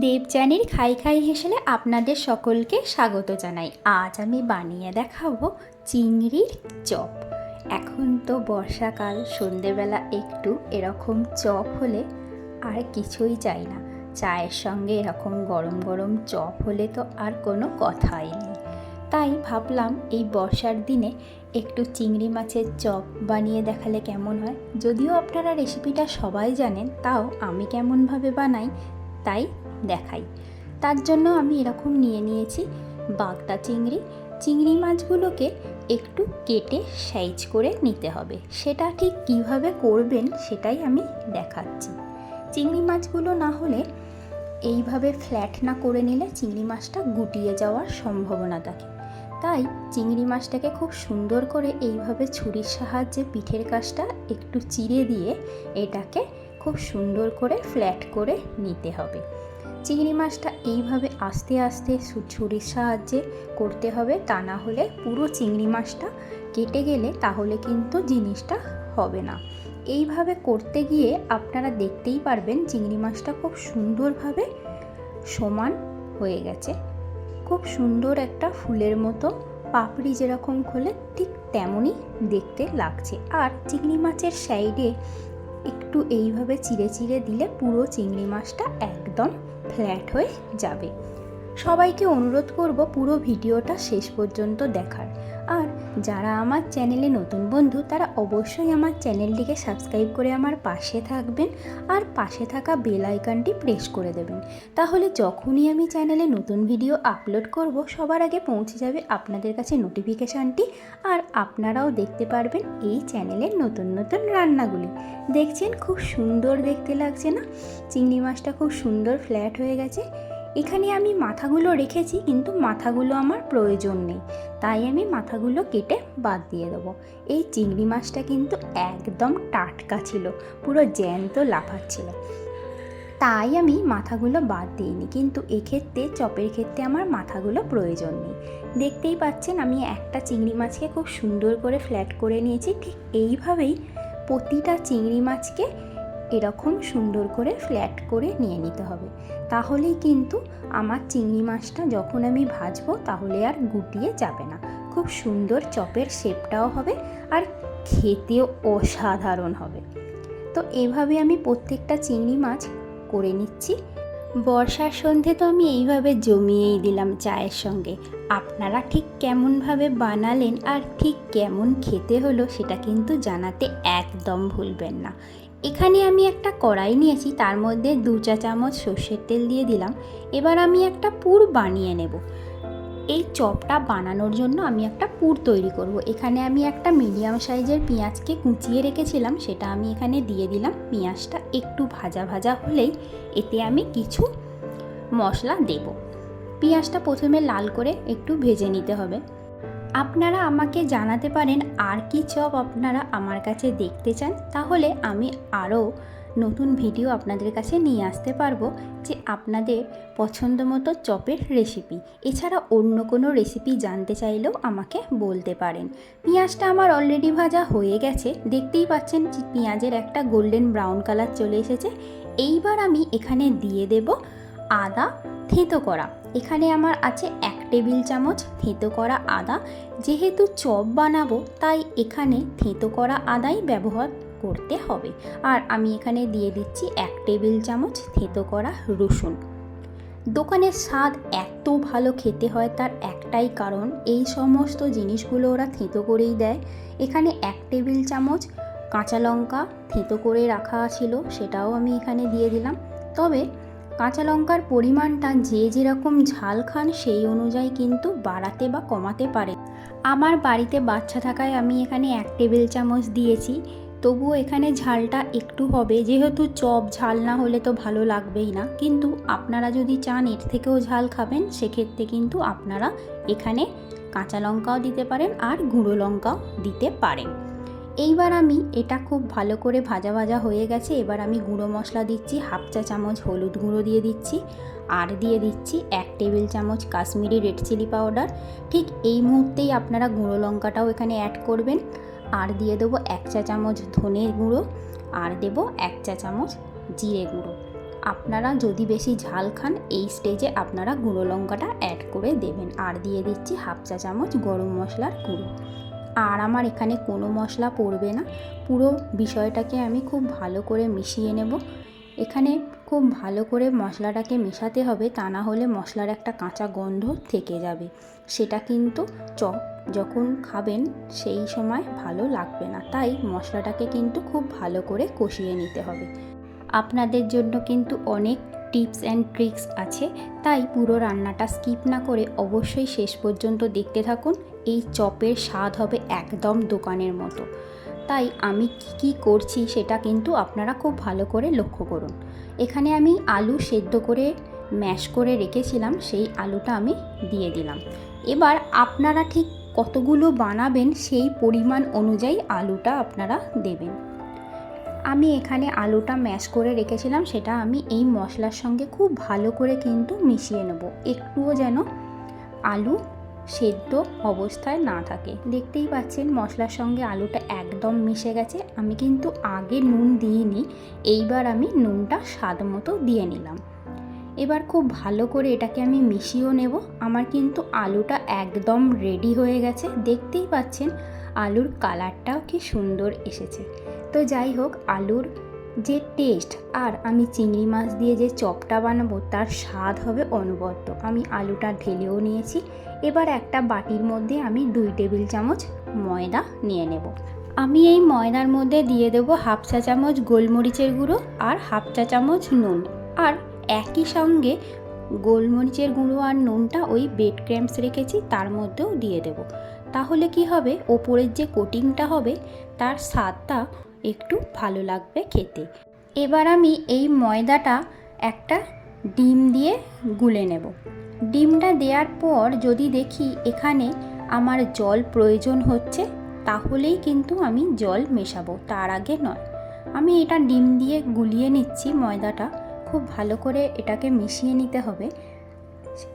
দেবযানীর খাই খাই হেসেলে আপনাদের সকলকে স্বাগত জানাই। আজ আমি বানিয়ে দেখাবো চিংড়ির চপ। এখন তো বর্ষাকাল, সন্ধেবেলা একটু এরকম চপ হলে আর কিছুই চাই না। চায়ের সঙ্গে এরকম গরম গরম চপ হলে তো আর কোনো কথাই নেই। তাই ভাবলাম এই বর্ষার দিনে একটু চিংড়ি মাছের চপ বানিয়ে দেখালে কেমন হয়? যদিও আপনারা রেসিপিটা সবাই জানেন, তাও আমি কেমনভাবে বানাই, তাই দেখাই। তার জন্য আমি এরকম নিয়ে নিয়েছি বাগদা চিংড়ি। চিংড়ি মাছগুলোকে একটু কেটে সাইজ করে নিতে হবে। সেটা ঠিক কীভাবে করবেন সেটাই আমি দেখাচ্ছি। চিংড়ি মাছগুলো না হলে এইভাবে ফ্ল্যাট না করে নিলে চিংড়ি মাছটা গুটিয়ে যাওয়ার সম্ভাবনা থাকে। তাই চিংড়ি মাছটাকে খুব সুন্দর করে এইভাবে ছুরির সাহায্যে পিঠের কাজটা একটু চিড়ে দিয়ে এটাকে খুব সুন্দর করে ফ্ল্যাট করে নিতে হবে। চিংড়ি মাছটা এইভাবে আস্তে আস্তে ছুরির সাহায্যে করতে হবে। তা না হলে পুরো চিংড়ি মাছটা কেটে গেলে তাহলে কিন্তু জিনিসটা হবে না। এইভাবে করতে গিয়ে আপনারা দেখতেই পারবেন চিংড়ি মাছটা খুব সুন্দরভাবে সমান হয়ে গেছে। খুব সুন্দর একটা ফুলের মতো পাপড়ি যেরকম খোলে ঠিক তেমনই দেখতে লাগছে। আর চিংড়ি মাছের সাইডে একটু এইভাবে চিড়ে চিড়ে দিলে পুরো চিংড়ি মাছটা একদম ফ্ল্যাট হয়ে যাবে। সবাইকে অনুরোধ করব পুরো ভিডিওটা শেষ পর্যন্ত দেখার। আর যারা আমার চ্যানেলে নতুন বন্ধু, তারা অবশ্যই আমার চ্যানেলটিকে সাবস্ক্রাইব করে আমার পাশে থাকবেন আর পাশে থাকা বেল আইকনটি প্রেস করে দেবেন। তাহলে যখনই আমি চ্যানেলে নতুন ভিডিও আপলোড করব, সবার আগে পৌঁছে যাবে আপনাদের কাছে নোটিফিকেশানটি আর আপনারাও দেখতে পারবেন এই চ্যানেলের নতুন নতুন রান্নাগুলি। দেখছেন? খুব সুন্দর দেখতে লাগছে না? চিংড়ি মাছটা খুব সুন্দর ফ্ল্যাট হয়ে গেছে। এখানে আমি মাথাগুলো রেখেছি, কিন্তু মাথাগুলো আমার প্রয়োজন নেই। তাই আমি মাথাগুলো কেটে বাদ দিয়ে দেবো। এই চিংড়ি মাছটা কিন্তু একদম টাটকা ছিল, পুরো জ্যান্ত লাফাচ্ছিল। তাই আমি মাথাগুলো বাদ দিইনি, কিন্তু এক্ষেত্রে, চপের ক্ষেত্রে আমার মাথাগুলো প্রয়োজন নেই। দেখতেই পাচ্ছেন, আমি একটা চিংড়ি মাছকে খুব সুন্দর করে ফ্ল্যাট করে নিয়েছি, ঠিক এইভাবেই প্রতিটা চিংড়ি মাছকে এরকম সুন্দর করে ফ্ল্যাট করে নিয়ে নিতে হবে। তাহলেই কিন্তু আমার চিংড়ি মাছটা যখন আমি ভাজবো তাহলে আর গুটিয়ে যাবে না। খুব সুন্দর চপের শেপটাও হবে আর খেতেও অসাধারণ হবে। তো এভাবে আমি প্রত্যেকটা চিংড়ি মাছ করে নিচ্ছি। বর্ষার সন্ধে তো আমি এইভাবে জমিয়েই দিলাম চায়ের সঙ্গে। আপনারা ঠিক কেমনভাবে বানালেন আর ঠিক কেমন খেতে হলো সেটা কিন্তু জানাতে একদম ভুলবেন না। এখানে আমি একটা কড়াই নিয়েছি, তার মধ্যে দু চা চামচ সর্ষের তেল দিয়ে দিলাম। এবার আমি একটা পুর বানিয়ে নেব। এই চপটা বানানোর জন্য আমি একটা পুর তৈরি করব। এখানে আমি একটা মিডিয়াম সাইজের পেঁয়াজকে কুচিয়ে রেখেছিলাম, সেটা আমি এখানে দিয়ে দিলাম। পেঁয়াজটা একটু ভাজা ভাজা হলেই এতে আমি কিছু মশলা দেব। পেঁয়াজটা প্রথমে লাল করে একটু ভেজে নিতে হবে। আপনারা আমাকে জানাতে পারেন আর কি চপ আপনারা আমার কাছে দেখতে চান, তাহলে আমি আরও নতুন ভিডিও আপনাদের কাছে নিয়ে আসতে পারব যে আপনাদের পছন্দ মতো চপের রেসিপি এছাড়া অন্য কোনো রেসিপি জানতে চাইলেও আমাকে বলতে পারেন। পেঁয়াজটা আমার অলরেডি ভাজা হয়ে গেছে, দেখতেই পাচ্ছেন পেঁয়াজের একটা গোল্ডেন ব্রাউন কালার চলে এসেছে। এইবার আমি এখানে দিয়ে দেব আদা থেঁতো করা। এখানে আমার আছে এক টেবিল চামচ, থেঁতো করা আদা। যেহেতু চপ বানাবো, তাই এখানে থেঁতো করা আদাই ব্যবহার করতে হবে। আর আমি এখানে দিয়ে দিচ্ছি এক টেবিল চামচ থেঁতো করা রসুন। দোকানের স্বাদ এত ভালো খেতে হয় তার একটাই কারণ, এই সমস্ত জিনিসগুলো ওরা থেঁতো করেই দেয়। এখানে এক টেবিল চামচ কাঁচা লঙ্কা থেঁতো করে রাখা ছিল, সেটাও আমি এখানে দিয়ে দিলাম। তবে কাঁচা লঙ্কার পরিমাণটা যে যেরকম ঝাল খান সেই অনুযায়ী কিন্তু বাড়াতে বা কমাতে পারে। আমার বাড়িতে বাচ্চা থাকায় আমি এখানে এক টেবিল চামচ দিয়েছি। তবুও এখানে ঝালটা একটু হবে। যেহেতু চপ ঝাল না হলে তো ভালো লাগবেই না। কিন্তু আপনারা যদি চান এর থেকেও ঝাল খাবেন, সেক্ষেত্রে কিন্তু আপনারা এখানে কাঁচা লঙ্কাও দিতে পারেন আর গুঁড়ো লঙ্কাও দিতে পারেন। এইবার আমি এটা খুব ভালো করে ভাজা ভাজা হয়ে গেছে, এবার আমি গুঁড়ো মশলা দিচ্ছি, হাফ চা চামচ হলুদ গুঁড়ো দিয়ে দিচ্ছি, আর দিয়ে দিচ্ছি এক টেবিল চামচ কাশ্মীরি রেড চিলি পাউডার। ঠিক এই মুহূর্তেই আপনারা গুঁড়ো লঙ্কাটাও এখানে অ্যাড করবেন, আর দিয়ে দেবো এক চা চামচ ধনে গুঁড়ো, আর দেবো এক চা চামচ জিরে গুঁড়ো। আপনারা যদি বেশি ঝাল খান, এই স্টেজে আপনারা গুঁড়ো লঙ্কাটা অ্যাড করে দেবেন, আর দিয়ে দিচ্ছি হাফ চা চামচ গরম মশলার গুঁড়ো। আর আমার এখানে কোনো মশলা পড়বে না। পুরো বিষয়টাকে আমি খুব ভালো করে মিশিয়ে নেব। এখানে খুব ভালো করে মশলাটাকে মেশাতে হবে, তা না হলে মশলার একটা কাঁচা গন্ধ থেকে যাবে। সেটা কিন্তু চপ যখন খাবেন সেই সময় ভালো লাগবে না, তাই মশলাটাকে কিন্তু খুব ভালো করে কষিয়ে নিতে হবে। আপনাদের জন্য কিন্তু অনেক টিপস অ্যান্ড ট্রিক্স আছে, তাই পুরো রান্নাটা স্কিপ না করে অবশ্যই শেষ পর্যন্ত দেখতে থাকুন। এই চপের স্বাদ হবে একদম দোকানের মতো। তাই আমি কি কী করছি সেটা কিন্তু আপনারা খুব ভালো করে লক্ষ্য করুন। এখানে আমি আলু সেদ্ধ করে ম্যাশ করে রেখেছিলাম, সেই আলুটা আমি দিয়ে দিলাম। এবার আপনারা ঠিক কতগুলো বানাবেন সেই পরিমাণ অনুযায়ী আলুটা আপনারা দেবেন। আমি এখানে আলুটা ম্যাশ করে রেখেছিলাম, সেটা আমি এই মশলার সঙ্গে খুব ভালো করে কিন্তু মিশিয়ে নেব। একটুও যেন আলু সেদ্ধ অবস্থায় না থাকে। দেখতেই পাচ্ছেন মশলার সঙ্গে আলুটা একদম মিশে গেছে। আমি কিন্তু আগে নুন দিইনি, এইবার আমি নুনটা স্বাদ মতো দিয়ে নিলাম। এবার খুব ভালো করে এটাকে আমি মিশিয়েও নেব। আমার কিন্তু আলুটা একদম রেডি হয়ে গেছে। দেখতেই পাচ্ছেন আলুর কালারটাও কি সুন্দর এসেছে। তো যাই হোক, আলুর যে টেস্ট আর আমি চিংড়ি মাছ দিয়ে যে চপটা বানাবো তার স্বাদ হবে অনবদ্য। আমি আলুটা ঢেলেও নিয়েছি। এবার একটা বাটির মধ্যে আমি দুই টেবিল চামচ ময়দা নিয়ে নেব। আমি এই ময়দার মধ্যে দিয়ে দেব হাফ চা চামচ গোলমরিচের গুঁড়ো আর হাফ চা চামচ নুন। আর একই সঙ্গে গোলমরিচের গুঁড়ো আর নুনটা ওই বেড ক্র্যাম্পস রেখেছি, তার মধ্যেও দিয়ে দেব। তাহলে কি হবে? ওপরের যে কোটিংটা হবে, তার স্বাদটা একটু ভালো লাগবে খেতে। এবার আমি এই ময়দাটা একটা ডিম দিয়ে গুলে নেব। ডিমটা দেওয়ার পর যদি দেখি এখানে আমার জল প্রয়োজন হচ্ছে, তাহলেই কিন্তু আমি জল মেশাবো, তার আগে নয়। আমি এটা ডিম দিয়ে গুলিয়ে নিচ্ছি ময়দাটা। খুব ভালো করে এটাকে মিশিয়ে নিতে হবে।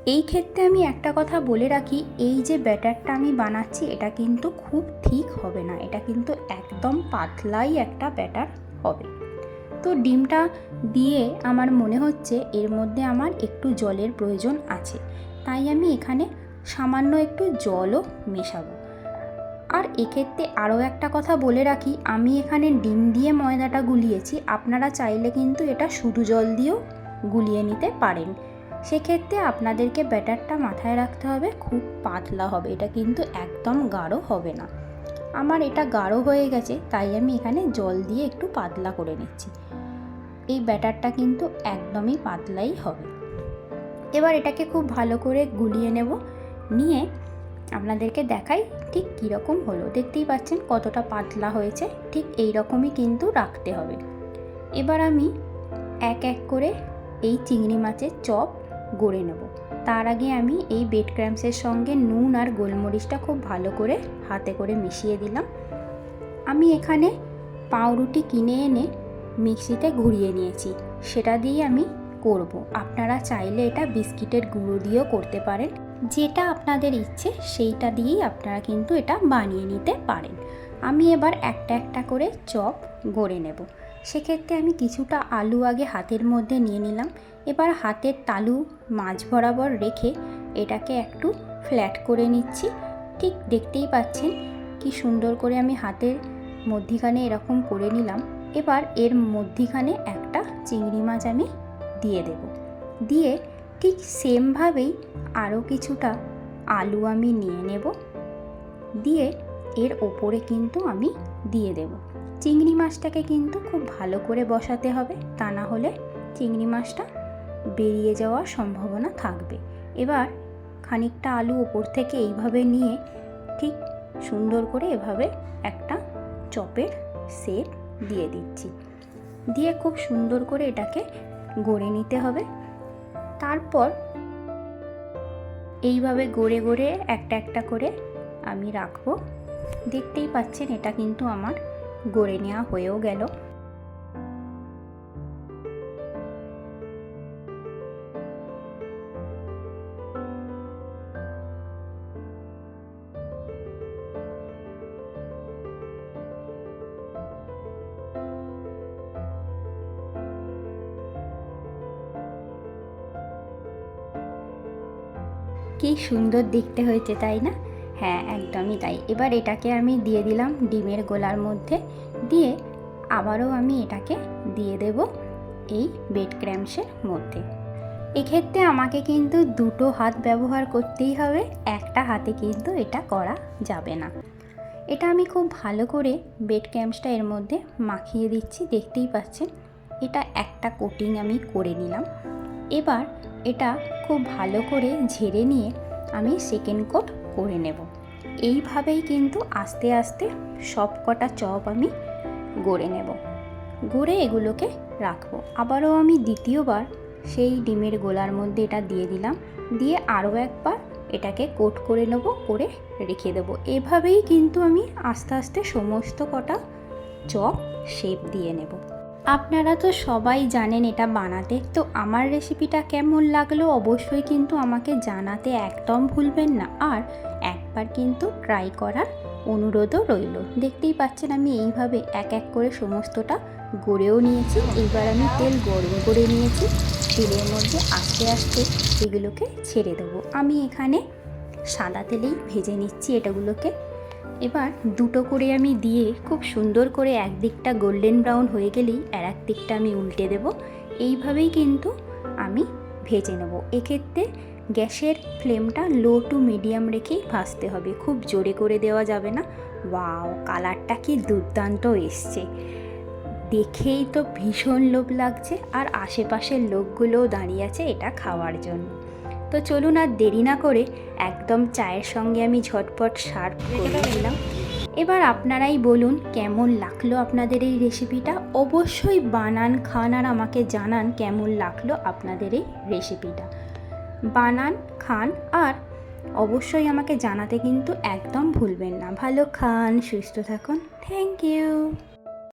এই ক্ষেত্রে আমি একটা কথা বলে রাখি, এই যে ব্যাটারটা আমি বানাচ্ছি, এটা কিন্তু খুব ঠিক হবে না। এটা কিন্তু একদম পাতলাই একটা ব্যাটার হবে। তো ডিমটা দিয়ে আমার মনে হচ্ছে এর মধ্যে আমার একটু জলের প্রয়োজন আছে। তাই আমি এখানে সামান্য একটু জলও মেশাবো। আর এক্ষেত্রে আরও একটা কথা বলে রাখি, আমি এখানে ডিম দিয়ে ময়দাটা গুলিয়েছি, আপনারা চাইলে কিন্তু এটা শুধু জল দিয়েও গুলিয়ে নিতে পারেন। সেক্ষেত্রে আপনাদেরকে ব্যাটারটা মাথায় রাখতে হবে, খুব পাতলা হবে। এটা কিন্তু একদম গাঢ় হবে না। আমার এটা গাঢ় হয়ে গেছে, তাই আমি এখানে জল দিয়ে একটু পাতলা করে নিচ্ছি। এই ব্যাটারটা কিন্তু একদমই পাতলাই হবে। এবার এটাকে খুব ভালো করে গুলিয়ে নেব। নিয়ে আপনাদেরকে দেখাই ঠিক কীরকম হলো। দেখতেই পাচ্ছেন কতটা পাতলা হয়েছে, ঠিক এই রকমই কিন্তু রাখতে হবে। এবার আমি এক এক করে এই চিংড়ি মাছের চপ গড়ে নেব। তার আগে আমি এই বেড ক্র্যাম্পসের সঙ্গে নুন আর গোলমরিচটা খুব ভালো করে হাতে করে মিশিয়ে দিলাম। আমি এখানে পাউরুটি কিনে এনে মিক্সিতে ঘুরিয়ে নিয়েছি। সেটা দিয়ে আমি করব। আপনারা চাইলে এটা বিস্কিটের গুঁড়ো দিয়েও করতে পারেন। যেটা আপনাদের ইচ্ছে, সেইটা দিয়েই আপনারা কিন্তু এটা বানিয়ে নিতে পারেন। আমি এবার একটা একটা করে চপ গড়ে নেব। সেক্ষেত্রে আমি কিছুটা আলু আগে হাতের মধ্যে নিয়ে নিলাম। এবার হাতের তালু মাঝ বরাবর রেখে এটাকে একটু ফ্ল্যাট করে নিচ্ছি। ঠিক দেখতেই পাচ্ছেন কি সুন্দর করে আমি হাতের মধ্যিখানে এরকম করে নিলাম। এবার এর মধ্যিখানে একটা চিংড়ি মাছ আমি দিয়ে দেব। দিয়ে ঠিক সেমভাবেই আরও কিছুটা আলু আমি নিয়ে নেব। দিয়ে এর ওপরে কিন্তু আমি দিয়ে দেব। চিংড়ি মাছটাকে কিন্তু খুব ভালো করে বসাতে হবে। তা না হলে চিংড়ি মাছটা বেরিয়ে যাওয়ার সম্ভাবনা থাকবে। এবার খানিকটা আলু ওপর থেকে এইভাবে নিয়ে ঠিক সুন্দর করে এভাবে একটা চপের সেট দিয়ে দিচ্ছি। দিয়ে খুব সুন্দর করে এটাকে গড়ে নিতে হবে। তারপর এইভাবে গড়ে গড়ে একটা একটা করে আমি রাখব। দেখতেই পাচ্ছেন এটা কিন্তু আমার গড়ে নেওয়া হয়েও গেল। কি সুন্দর দেখতে হয়েছে তাই না? হ্যাঁ একদমই তাই। এবার এটাকে আমি দিয়ে দিলাম ডিমের গোলার মধ্যে। দিয়ে আবারও আমি এটাকে দিয়ে দেব এই বেড ক্র্যামসের মধ্যে। এক্ষেত্রে আমাকে কিন্তু দুটো হাত ব্যবহার করতেই হবে, একটা হাতে কিন্তু এটা করা যাবে না। এটা আমি খুব ভালো করে বেড ক্যাম্পসটা এর মধ্যে মাখিয়ে দিচ্ছি, দেখতেই পাচ্ছেন। এটা একটা কোটিং আমি করে নিলাম। এবার এটা খুব ভালো করে ঝেড়ে নিয়ে আমি সেকেন্ড কোট করে নেব। এইভাবেই কিন্তু আস্তে আস্তে সব কটা চপ আমি গড়ে নেব। গড়ে এগুলোকে রাখব। আবারও আমি দ্বিতীয়বার সেই ডিমের গোলার মধ্যে এটা দিয়ে দিলাম। দিয়ে আরও একবার এটাকে কোট করে নেব, করে রেখে দেবো। এভাবেই কিন্তু আমি আস্তে আস্তে সমস্ত কটা চপ শেপ দিয়ে নেব। আপনারা তো সবাই জানেন এটা বানাতে, তো আমার রেসিপিটা কেমন লাগল অবশ্যই কিন্তু আমাকে জানাতে একদম ভুলবেন না। আর একবার কিন্তু ট্রাই করার অনুরোধও রইল। দেখতেই পাচ্ছেন আমি এইভাবে এক এক করে সমস্তটা গড়েও নিয়েছি। এইবার আমি তেল গরম করে নিয়েছি। তেলের মধ্যে আস্তে আস্তে এগুলোকে ছেড়ে দেবো। আমি এখানে সাদা তেলেই ভেজে নিচ্ছি এটাগুলোকে। এবার দুটো করে আমি দিয়ে খুব সুন্দর করে একদিকটা গোল্ডেন ব্রাউন হয়ে গেলেই আর এক দিকটা আমি উল্টে দেব। এইভাবেই কিন্তু আমি ভেজে নেব। এক্ষেত্রে গ্যাসের ফ্লেমটা লো টু মিডিয়াম রেখেই ভাজতে হবে। খুব জোরে করে দেওয়া যাবে না। ওয়াও, কালারটা কি দুর্দান্ত এসছে। দেখেই তো ভীষণ লোভ লাগছে। আর আশেপাশের লোকগুলোও দাঁড়িয়ে আছে এটা খাওয়ার জন্য। তো চলুন আর দেরি না করে একদম চায়ের সঙ্গে আমি ঝটপট সার্ভ করে দিলাম এবার আপনারাই বলুন, কেমন লাগল আপনাদের এই রেসিপিটা অবশ্যই বানান খান আর আমাকে জানান কেমন লাগল আপনাদের এই রেসিপিটা বানান, খান আর অবশ্যই আমাকে জানাতে কিন্তু একদম ভুলবেন না। ভালো খান, সুস্থ থাকুন। Thank you